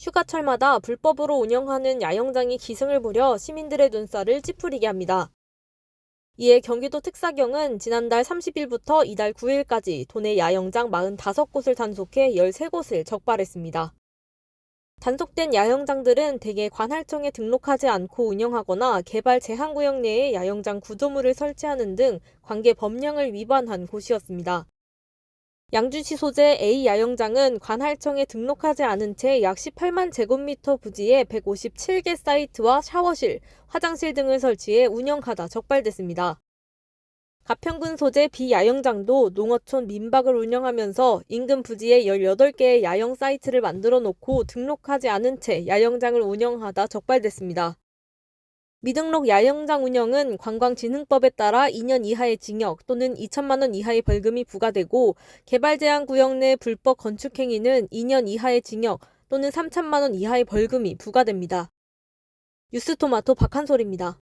휴가철마다 불법으로 운영하는 야영장이 기승을 부려 시민들의 눈살을 찌푸리게 합니다. 이에 경기도 특사경은 지난달 30일부터 이달 9일까지 도내 야영장 45곳을 단속해 13곳을 적발했습니다. 단속된 야영장들은 대개 관할청에 등록하지 않고 운영하거나 개발 제한구역 내에 야영장 구조물을 설치하는 등 관계 법령을 위반한 곳이었습니다. 양주시 소재 A 야영장은 관할청에 등록하지 않은 채 약 18만 제곱미터 부지에 157개 사이트와 샤워실, 화장실 등을 설치해 운영하다 적발됐습니다. 가평군 소재 B 야영장도 농어촌 민박을 운영하면서 인근 부지에 18개의 야영 사이트를 만들어 놓고 등록하지 않은 채 야영장을 운영하다 적발됐습니다. 미등록 야영장 운영은 관광진흥법에 따라 2년 이하의 징역 또는 2천만 원 이하의 벌금이 부과되고 개발 제한 구역 내 불법 건축 행위는 2년 이하의 징역 또는 3천만 원 이하의 벌금이 부과됩니다. 뉴스토마토 박한솔입니다.